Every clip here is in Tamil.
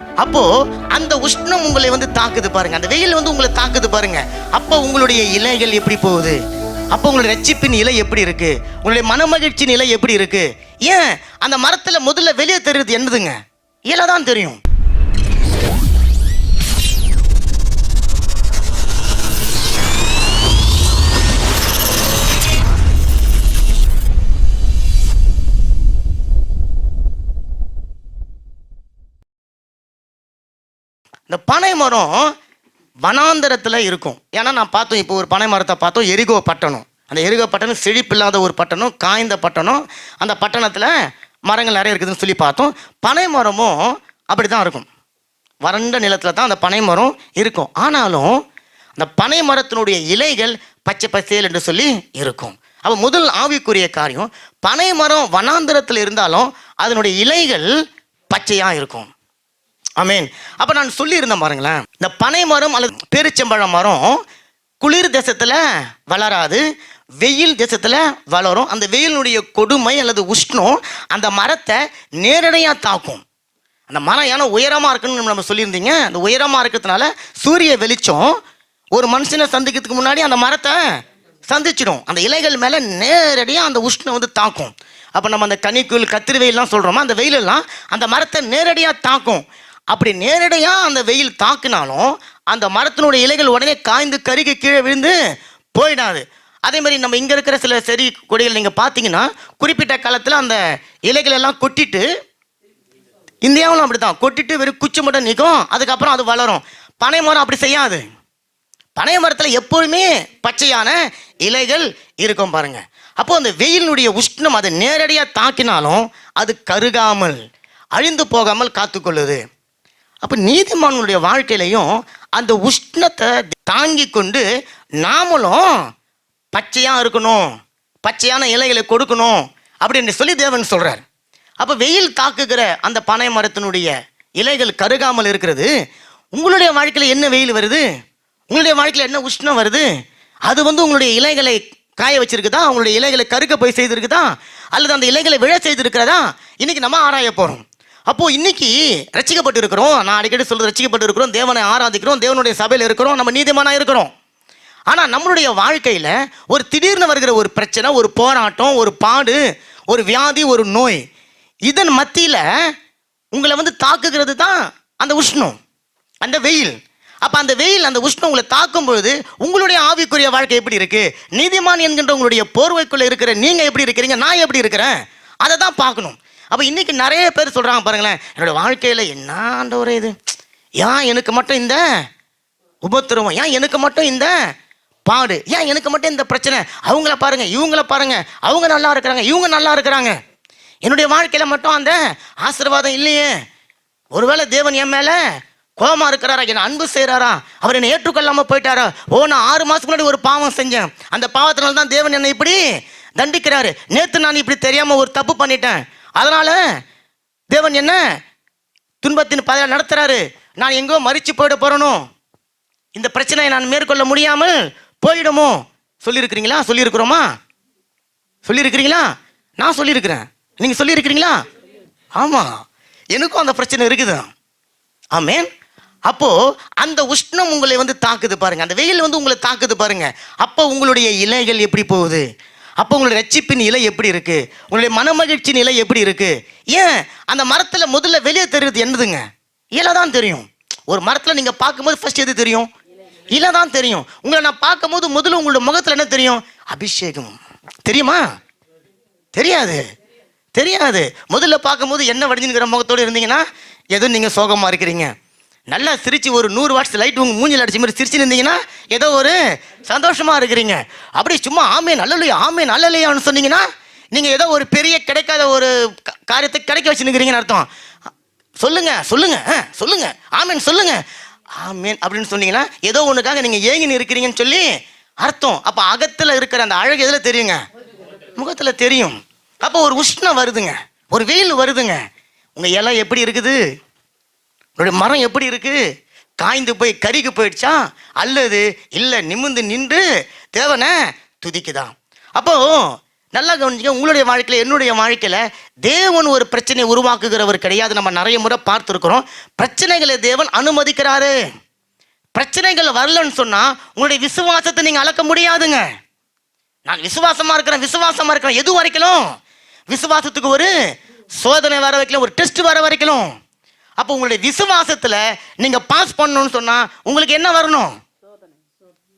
அப்போ அந்த உஷ்ணம் உங்களை வந்து தாக்குது பாருங்க. அந்த வெயில் வந்து உங்களை தாக்குது பாருங்க. அப்போ உங்களுடைய இலைகள் எப்படி போகுது? அப்போ உங்களுடைய ரட்சிப்பின் இலை எப்படி இருக்கு? உங்களுடைய மனமகிழ்ச்சி நிலை எப்படி இருக்கு? ஏன்? அந்த மரத்துல முதல்ல வெளியே தெரியுது என்னதுங்க? இலை தான் தெரியும். இந்த பனை மரம் வனாந்தரத்தில் இருக்கும். ஏன்னா நான் பார்த்தோம் இப்போ ஒரு பனை மரத்தை பார்த்தோம் எரிகோ பட்டணம். அந்த எரிகோ பட்டணம் செழிப்பில்லாத ஒரு பட்டணம் காய்ந்த பட்டணம். அந்த பட்டணத்தில் மரங்கள் நிறைய இருக்குதுன்னு சொல்லி பார்த்தோம். பனை மரமும் அப்படி தான் இருக்கும். வறண்ட நிலத்தில் தான் அந்த பனை மரம் இருக்கும். ஆனாலும் அந்த பனை மரத்தினுடைய இலைகள் பச்சை பசேல் என்று சொல்லி இருக்கும். அப்போ முதல் ஆவிக்குரிய காரியம் பனை மரம் வனாந்திரத்தில் இருந்தாலும் அதனுடைய இலைகள் பச்சையாக இருக்கும். ஆமீன் அப்போ நான் சொல்லியிருந்தேன் பாருங்களேன். இந்த பனை மரம் அல்லது பேரிச்சம்பழம் மரம் குளிர் தேசத்தில் வளராது வெயில் தேசத்தில் வளரும். அந்த வெயிலுடைய கொடுமை அல்லது உஷ்ணம் அந்த மரத்தை நேரடியாக தாக்கும். அந்த மரம் ஏன்னா உயரமாக இருக்குன்னு நம்ம சொல்லியிருந்தீங்க. அந்த உயரமாக இருக்கிறதுனால சூரிய வெளிச்சம் ஒரு மனுஷனை சந்திக்கிறதுக்கு முன்னாடி அந்த மரத்தை சந்திச்சிடும். அந்த இலைகள் மேலே நேரடியாக அந்த உஷ்ணம் வந்து தாக்கும். அப்போ நம்ம அந்த கனிக்குள் கத்திரி வெயில்லாம் சொல்கிறோமா அந்த வெயிலெல்லாம் அந்த மரத்தை நேரடியாக தாக்கும். அப்படி நேரடியாக அந்த வெயில் தாக்குனாலும் அந்த மரத்தினுடைய இலைகள் உடனே காய்ந்து கருகி கீழே விழுந்து போயிடாது. அதே மாதிரி நம்ம இங்கே இருக்கிற சில செடி கொடிகள் நீங்கள் பார்த்தீங்கன்னா குறிப்பிட்ட காலத்தில் அந்த இலைகள் எல்லாம் கொட்டிட்டு இந்தியாவிலும் அப்படி தான் கொட்டிட்டு வெறும் குச்சி மட்டும் நிற்கும் அதுக்கப்புறம் அது வளரும். பனை மரம் அப்படி செய்யாது. பனை மரத்தில் எப்பொழுதுமே பச்சையான இலைகள் இருக்கும் பாருங்க. அப்போ அந்த வெயிலினுடைய உஷ்ணம் அதை நேரடியாக தாக்கினாலும் அது கருகாமல் அழிந்து போகாமல் காத்துக்கொள்ளுது. அப்போ நீதிமானுடைய வாழ்க்கையிலையும் அந்த உஷ்ணத்தை தாங்கி கொண்டு நாமளும் பச்சையாக இருக்கணும் பச்சையான இலைகளை கொடுக்கணும் அப்படின்னு சொல்லி தேவன் சொல்கிறார் அப்போ வெயில் தாக்குகிற அந்த பனை மரத்தினுடைய இலைகள் கருகாமல் இருக்கிறது. உங்களுடைய வாழ்க்கையில் என்ன வெயில் வருது? உங்களுடைய வாழ்க்கையில் என்ன உஷ்ணம் வருது? அது வந்து உங்களுடைய இலைகளை காய வச்சிருக்குதா? உங்களுடைய இலைகளை கருக்க போய் செய்திருக்குதா? அல்லது அந்த இலைகளை விழ செய்திருக்கிறதா? இன்னைக்கு நம்ம ஆராய போகிறோம் அப்போ இன்னைக்கு ரசிக்கப்பட்டு இருக்கிறோம் நான் அடிக்கடி சொல்றது ரசிக்கப்பட்டு இருக்கிறோம் தேவனை ஆராதிக்கிறோம். தேவனுடைய சபையில் இருக்கிறோம். நம்ம நீதிமானா இருக்கிறோம். ஆனால் நம்மளுடைய வாழ்க்கையில் ஒரு திடீர்னு வருகிற ஒரு பிரச்சனை ஒரு போராட்டம் ஒரு பாடு ஒரு வியாதி ஒரு நோய் இதன் மத்தியில் உங்களை வந்து தாக்குகிறது தான் அந்த உஷ்ணம் அந்த வெயில். அப்போ அந்த வெயில் அந்த உஷ்ணம் உங்களை தாக்கும் பொழுது உங்களுடைய ஆவிக்குரிய வாழ்க்கை எப்படி இருக்குது நீதிமான் என்கின்ற உங்களுடைய போர்வைக்குள்ளே இருக்கிற நீங்கள் எப்படி இருக்கிறீங்க? நான் எப்படி இருக்கிறேன்? அதை தான் பார்க்கணும். அப்போ இன்றைக்கி நிறைய பேர் சொல்கிறாங்க பாருங்களேன் என்னோடய வாழ்க்கையில் என்ன ஆண்டவரே இது? ஏன் எனக்கு மட்டும் இந்த உபத்திரவம்? ஏன் எனக்கு மட்டும் இந்த பாடு? ஏன் எனக்கு மட்டும் இந்த பிரச்சனை? அவங்கள பாருங்கள் இவங்கள பாருங்கள் அவங்க நல்லா இருக்கிறாங்க இவங்க நல்லா இருக்கிறாங்க. என்னுடைய வாழ்க்கையில் மட்டும் அந்த ஆசீர்வாதம் இல்லையே. ஒருவேளை தேவன் என் மேலே கோபமாக இருக்கிறாரா? என்ன அன்பு செய்கிறாரா அவர் என்னை ஏற்றுக்கொள்ளாமல் போயிட்டாரா? ஓ நான் ஆறு மாதத்துக்கு முன்னாடி ஒரு பாவம் செஞ்சேன். அந்த பாவத்தினால தான் தேவன் என்னை இப்படி தண்டிக்கிறாரு. நேற்று நான் இப்படி தெரியாமல் ஒரு தப்பு பண்ணிட்டேன். அதனால தேவன் என்ன துன்பத்தின் பாதையில் நடத்துறாரு. நான் எங்கோ மறிச்சு போயிட போறனும் இந்த பிரச்சனையை நான் மேற்கொள்ள முடியாமல் போயிடுமோ? சொல்லியிருக்கிறீங்களா? சொல்லியிருக்கிறோமா? சொல்லியிருக்கிறீங்களா? நான் சொல்லியிருக்கிறேன். நீங்கள் சொல்லியிருக்கிறீங்களா? ஆமாம் எனக்கும் அந்த பிரச்சனை இருக்குது. ஆமேன். அப்போ அந்த உஷ்ணம் உங்களை வந்து தாக்குது பாருங்க. அந்த வெயில் வந்து உங்களை தாக்குது பாருங்க. அப்போ உங்களுடைய இலைகள் எப்படி போகுது? அப்போ உங்களுடைய ரட்சிப்பின் நிலை எப்படி இருக்கு? உங்களுடைய மனமகிழ்ச்சி நிலை எப்படி இருக்கு? ஏன் அந்த மரத்தில் முதல்ல வெளியே தெரியுது என்னதுங்க? இலை தான் தெரியும். ஒரு மரத்தில் நீங்கள் பார்க்கும்போது ஃபர்ஸ்ட் எது தெரியும்? இலை தான் தெரியும். உங்களை நான் பார்க்கும்போது முதல்ல உங்களோட முகத்தில் என்ன தெரியும்? அபிஷேகம். தெரியுமா? தெரியாது. தெரியாது. முதல்ல பார்க்கும்போது என்ன வடிஞ்சுங்கிற முகத்தோடு இருந்தீங்கன்னா எதுவும் நீங்கள் சோகமாக இருக்கிறீங்க. நல்லா சிரிச்சு ஒரு நூறு வாட்ஸ் லைட் உங்கள் மூஞ்சில் அடிச்ச மாதிரி சிரிச்சு இருந்தீங்கன்னா ஏதோ ஒரு சந்தோஷமாக இருக்கிறீங்க. அப்படி சும்மா ஆமே நல்லலையா ஆமே நல்லலையான்னு சொன்னீங்கன்னா நீங்கள் ஏதோ ஒரு பெரிய கிடைக்காத ஒரு காரியத்தை கிடைக்க வச்சுருக்கிறீங்கன்னு அர்த்தம். சொல்லுங்க சொல்லுங்க ஆ, சொல்லுங்க ஆமேன் சொல்லுங்க. ஆமேன் அப்படின்னு சொன்னீங்கன்னா ஏதோ ஒன்றுக்காக நீங்கள் ஏங்கின்னு இருக்கிறீங்கன்னு சொல்லி அர்த்தம். அப்போ அகத்தில் இருக்கிற அந்த அழகு எதில் தெரியுங்க? முகத்தில் தெரியும். அப்போ ஒரு உஷ்ணம் வருதுங்க. ஒரு வெயில் வருதுங்க. உங்கள் இலை எப்படி இருக்குது? உன்னுடைய மரம் எப்படி இருக்கு? காய்ந்து போய் கருகி போயிடுச்சா? அல்லது இல்லை நிமிந்து நின்று தேவனை துதிக்குதா? அப்போ நல்லா கவனிச்சுங்க உங்களுடைய வாழ்க்கையில் என்னுடைய வாழ்க்கையில் தேவன் ஒரு பிரச்சனையை உருவாக்குகிறவர் கிடையாது. நம்ம நிறைய முறை பார்த்துருக்குறோம். பிரச்சனைகளை தேவன் அனுமதிக்கிறாரு. பிரச்சனைகள் வரலன்னு சொன்னால் உங்களுடைய விசுவாசத்தை நீங்கள் அளக்க முடியாதுங்க. நான் விசுவாசமாக இருக்கிறேன் விசுவாசமாக இருக்கிறேன். எது வரைக்கும்? விசுவாசத்துக்கு ஒரு சோதனை வர வைக்கலாம் ஒரு டெஸ்ட் வர வரைக்கும். அப்போ உங்களுடைய விசுவாசத்துல நீங்க பாஸ் பண்ணணும்னு சொன்னா உங்களுக்கு என்ன வரணும்?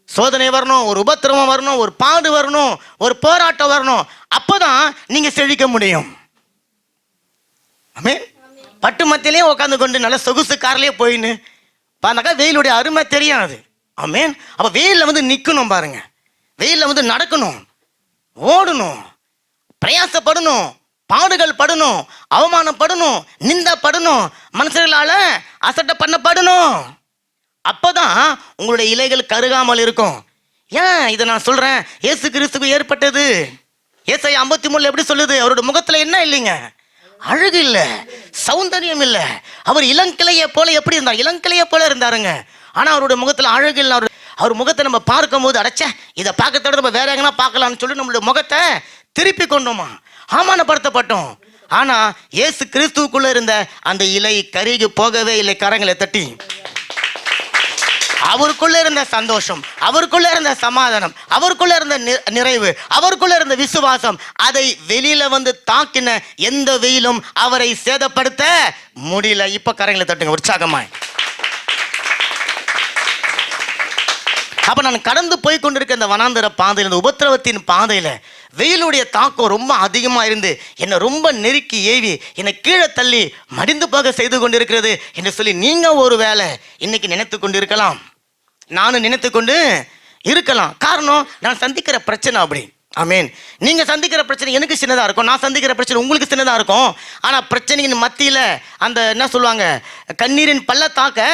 சோதனை வரணும் ஒரு உபத்திரவம் வரணும் ஒரு பாடு வரணும் ஒரு போராட்டம் வரணும். அப்போதான் நீங்க செழிக்க முடியும். ஆமென்? பட்டு மத்தியிலே உட்காந்து கொண்டு நல்ல சொகுசு கார்லயே போயின்னு பார்த்தாக்கா வெயிலுடைய அருமை தெரியாது ஆமென்? அப்ப வெயிலில் வந்து நிக்கணும் பாருங்க. வெயிலில் வந்து நடக்கணும். ஓடணும். பிரயாசப்படணும். பாடுகள் படணும் அவமானப்படணும் நிந்தப்படணும் மனுஷர்களால் அசட்டை பண்ணப்படணும். அப்போதான் உங்களுடைய இலைகள் கருகாமல் இருக்கும். ஏன் இதை நான் சொல்கிறேன் இயேசு கிறிஸ்துக்கு ஏற்பட்டது. ஏசை ஐம்பத்தி மூணுல எப்படி சொல்லுது? அவரோட முகத்தில் என்ன இல்லைங்க? அழகு இல்லை சௌந்தரியம் இல்லை. அவர் இளங்கிளைய போல எப்படி இருந்தார்? இளங்கிளைய போல இருந்தாருங்க. ஆனால் அவருடைய முகத்தில் அழகு இல்லை. அவர் அவர் முகத்தை நம்ம பார்க்கும்போது அடைச்ச இதை பார்க்கறத நம்ம வேற எங்கன்னா பார்க்கலாம்னு சொல்லி நம்மளுடைய முகத்தை திருப்பி கொண்டோமா? ஆமானப்படுத்தப்பட்டோம் ஆனா இயேசு கிறிஸ்துவுக்குள்ளே இருந்த அந்த இலை கருகி போகவே இல்லை கரங்களை தட்டி. அவருக்குள்ள இருந்த சந்தோஷம் அவருக்குள்ள இருந்த சமாதானம் அவருக்குள்ள இருந்த நிறைவு அவருக்குள்ள இருந்த விசுவாசம் அதை வெளியில வந்து தாக்கின எந்த வெயிலும் அவரை சேதப்படுத்த முடியல. இப்ப கரங்களை தட்டுங்க உற்சாகமாய். அப்ப நான் கடந்து போய் கொண்டிருக்க இந்த வனாந்தர பாதையில் இந்த உபத்திரவத்தின் பாதையில வெயிலுடைய தாக்கம் ரொம்ப அதிகமாக இருந்து என்னை ரொம்ப நெருக்கி ஏவி என்னை கீழே தள்ளி மடிந்து போக செய்து கொண்டிருக்கிறது என்று சொல்லி நீங்கள் ஒரு வேளை இன்னைக்கு நினைத்து கொண்டிருக்கலாம். நானும் நினைத்து கொண்டு இருக்கலாம். காரணம் நான் சந்திக்கிற பிரச்சனை அப்படி. ஆமீன் நீங்க சந்திக்கிற பிரச்சனை எனக்கு சின்னதா இருக்கும். நான் சந்திக்கிற பிரச்சனை உங்களுக்கு சின்னதா இருக்கும். ஆனா பிரச்சனையின் மத்தியில அந்த என்ன சொல்லுவாங்க கண்ணீரின் பள்ளத்தாக்க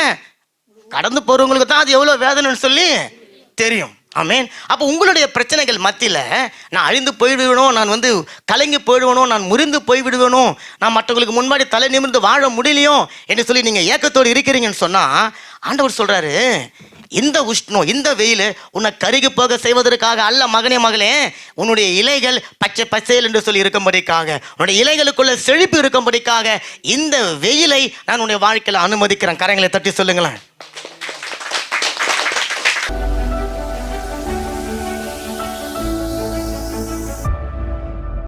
கடந்து போறவங்களுக்கு தான் அது எவ்வளவு வேதனைன்னு சொல்லி தெரியும். ஆமேன். அப்போ உங்களுடைய பிரச்சனைகள் மத்தியில் நான் அழிந்து போய்விடுவேனோ நான் வந்து கலங்கி போயிடுவேனோ நான் முறிந்து போய்விடுவேனோ நான் மற்றவங்களுக்கு முன்னாடி தலை நிமிர்ந்து வாழ முடியலையோ என்று சொல்லி நீங்கள் ஏக்கத்தோடு இருக்கிறீங்கன்னு சொன்னால் ஆண்டவர் சொல்கிறாரு இந்த உஷ்ணம் இந்த வெயில் உன்னை கருகி போக செய்வதற்காக அல்ல மகனே மகளே உன்னுடைய இலைகள் பச்சை பச்சையில் என்று சொல்லி இருக்கும்படிக்காக உன்னுடைய இலைகளுக்குள்ள செழிப்பு இருக்கும்படிக்காக இந்த வெயிலை நான் உன்னுடைய வாழ்க்கையில் அனுமதிக்கிறேன். கரங்களை தட்டி சொல்லுங்களேன்.